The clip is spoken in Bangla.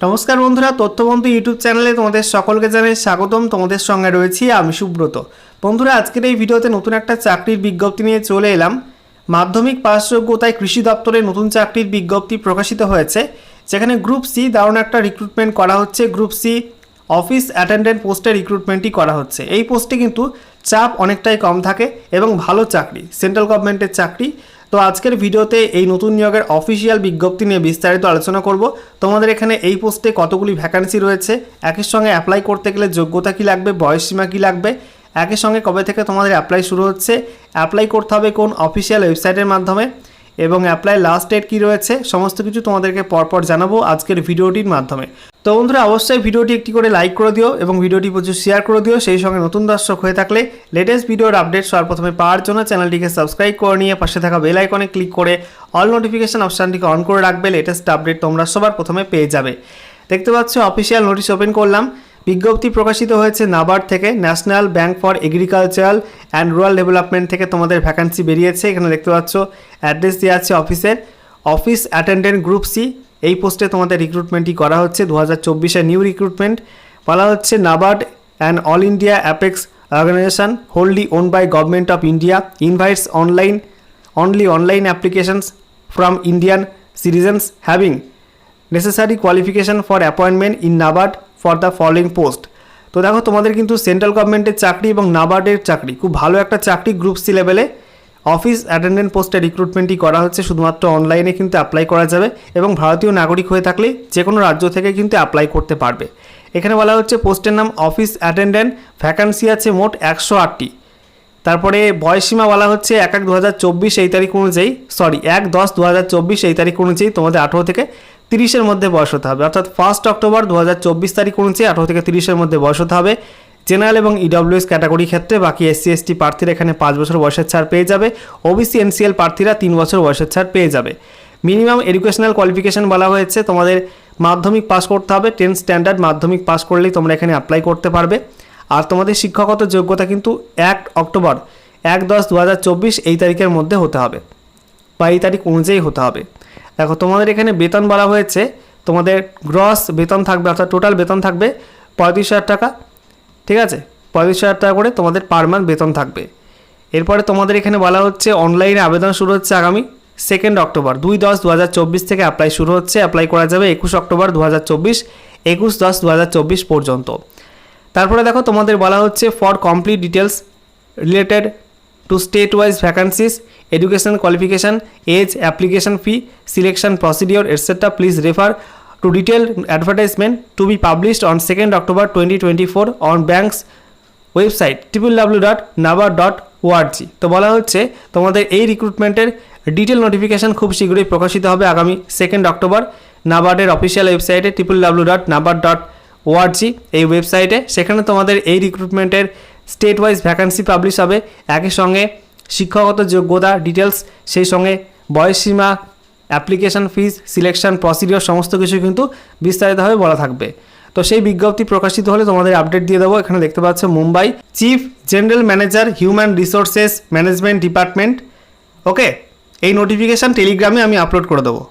নমস্কার বন্ধুরা, তথ্যবন্ধু ইউটিউব চ্যানেলে তোমাদের সকলকে জানাই স্বাগতম। তোমাদের সঙ্গে রয়েছি আমি সুব্রত। বন্ধুরা, আজকের এই ভিডিওতে নতুন একটা চাকরির বিজ্ঞপ্তি নিয়ে চলে এলাম। মাধ্যমিক পাস যোগ্যতায় কৃষি দপ্তরে নতুন চাকরির বিজ্ঞপ্তি প্রকাশিত হয়েছে, যেখানে গ্রুপ সি দারুণ একটা রিক্রুটমেন্ট করা হচ্ছে। গ্রুপ সি অফিস অ্যাটেন্ডেন্ট পোস্টে রিক্রুটমেন্টই করা হচ্ছে। এই পোস্টে কিন্তু চাপ অনেকটাই কম থাকে এবং ভালো চাকরি সেন্ট্রাল গভর্নমেন্টের চাকরি। তো আজকের ভিডিওতে এই নতুন নিয়োগের অফিসিয়াল বিজ্ঞপ্তি নিয়ে বিস্তারিত আলোচনা করব। তোমাদের এখানে এই পোস্টে কতগুলি ভ্যাকান্সি রয়েছে, একের সঙ্গে অ্যাপ্লাই করতে গেলে যোগ্যতা কী লাগবে বয়সসীমা কী লাগবে, একের সঙ্গে কবে থেকে তোমাদের অ্যাপ্লাই শুরু হচ্ছে অ্যাপ্লাই করতে হবে কোন অফিসিয়াল ওয়েবসাইটের মাধ্যমে এবং অ্যাপ্লাই লাস্ট ডেট কী রয়েছে, সমস্ত কিছু তোমাদেরকে পরপর জানাব আজকের ভিডিওটির মাধ্যমে। তো বন্ধুরা, অবশ্যই ভিডিওটি একটি করে লাইক করে দিও এবং ভিডিওটি প্রচুর শেয়ার করে দিও। সেই সঙ্গে নতুন দর্শক হয়ে থাকলে লেটেস্ট ভিডিওর আপডেট সবার প্রথমে পাওয়ার জন্য চ্যানেলটিকে সাবস্ক্রাইব করে নিয়ে পাশে থাকা বেল আইকনে ক্লিক করে অল নোটিফিকেশান অপশানটিকে অন করে রাখবে। লেটেস্ট আপডেট তোমরা সবার প্রথমে পেয়ে যাবে। দেখতে পাচ্ছ অফিসিয়াল নোটিশ ওপেন করলাম। বিজ্ঞপ্তি প্রকাশিত হয়েছে নাবার্ড থেকে, national bank for agricultural and rural development থেকে তোমাদের ভ্যাকান্সি বেরিয়েছে, এখানে দেখতে পাচ্ছ, অ্যাড্রেস দেওয়া আছে অফিসের, অফিস অ্যাটেন্ডেন্ট গ্রুপ সি, এই পোস্টে তোমাদের রিক্রুটমেন্টই করা হচ্ছে দু হাজার নিউ রিক্রুটমেন্ট বলা হচ্ছে NABARD and all India apex organisation, হোল্ডলি own by government of India, invites online, only online applications from Indian citizens having necessary qualification for appointment in NABARD for the following post তো দেখো, তোমাদের কিন্তু সেন্ট্রাল গভর্নমেন্টের চাকরি এবং নাবার্ডের চাকরি, খুব ভালো একটা চাকরি গ্রুপ সি লেভেলে অফিস অ্যাটেন্ডেন্ট পোস্টে রিক্রুটমেন্টই করা হচ্ছে, শুধুমাত্র অনলাইনে কিন্তু অ্যাপ্লাই করা যাবে এবং ভারতীয় নাগরিক হয়ে থাকলে যে কোনো রাজ্য থেকে কিন্তু অ্যাপ্লাই করতে পারবে। এখানে বলা হচ্ছে পোস্টের নাম অফিস অ্যাটেন্ডেন্ট ভ্যাকান্সি আছে মোট একশো আটটি। তারপরে বয়সীমা বলা হচ্ছে এক এক দু এই তারিখ অনুযায়ী সরি এক দশ দু এই তারিখ অনুযায়ী তোমাদের আঠেরো থেকে তিরিশের মধ্যে বয়স হতে হবে। অর্থাৎ ফার্স্ট অক্টোবর দু হাজার চব্বিশ তারিখ অনুযায়ী আঠেরো থেকে তিরিশের মধ্যে বয়স হতে হবে। জেনারেল এবং ইডব্লিউএস ক্যাটাগরি ক্ষেত্রে বাকি এসসি এসটি প্রার্থীরা এখানে পাঁচ বছর বয়সের ছাড় পেয়ে যাবে। ওবিসি এনসিএল প্রার্থীরা তিন বছর বয়সের ছাড় পেয়ে যাবে। মিনিমাম এডুকেশনাল কোয়ালিফিকেশন বলা হয়েছে, তোমাদের মাধ্যমিক পাস করতে হবে। টেন স্ট্যান্ডার্ড মাধ্যমিক পাস করলেই তোমরা এখানে অ্যাপ্লাই করতে পারবে। আর তোমাদের শিক্ষাগত যোগ্যতা কিন্তু এক অক্টোবর এক দশ দু এই তারিখের মধ্যে হতে হবে বা এই তারিখ অনুযায়ী হতে হবে। দেখো, তোমাদের এখানে বেতন বলা হয়েছে, তোমাদের গ্রস বেতন থাকবে, অর্থাৎ টোটাল বেতন থাকবে পঁয়ত্রিশ হাজার টাকা, ঠিক আছে? পঁয়ত্রিশ হাজার টাকা করে তোমাদের পার মান্থ বেতন থাকবে। এরপরে তোমাদের এখানে বলা হচ্ছে অনলাইনে আবেদন শুরু হচ্ছে আগামী সেকেন্ড অক্টোবর, দুই দশ দু থেকে অ্যাপ্লাই শুরু হচ্ছে অ্যাপ্লাই করা যাবে একুশ অক্টোবর দু হাজার চব্বিশ, একুশ দশ দু পর্যন্ত। তারপরে দেখো তোমাদের বলা হচ্ছে for complete details related to state wise vacancies education qualification age application fee selection procedure etcetera please refer to detail advertisement to be published on second October twenty twenty four on bank's website triple W dot NABARD dot ORG তো বলা হচ্ছে তোমাদের এই রিক্রুটমেন্টের ডিটেল নোটিফিকেশন খুব শীঘ্রই প্রকাশিত হবে আগামী সেকেন্ড অক্টোবর নাবার্ডের অফিসিয়াল ওয়েবসাইটে triple W dot NABARD dot org এই ওয়েবসাইটে সেখানে তোমাদের এই রিক্রুটমেন্টের স্টেট ওয়াইজ ভ্যাকান্সি পাবলিশ হবে। একই সঙ্গে শিক্ষাগত যোগ্যতা ডিটেলস সেই সঙ্গে বয়সসীমা অ্যাপ্লিকেশন ফিজ সিলেকশন প্রসিডিওর সমস্ত কিছু কিন্তু বিস্তারিতভাবে বলা থাকবে। তো সেই বিজ্ঞপ্তি প্রকাশিত হলে তোমাদের আপডেট দিয়ে দেবো। এখানে দেখতে পাচ্ছ Mumbai chief general manager human resources management department okay এই নোটিফিকেশান টেলিগ্রামে আমি আপলোড করে দেবো।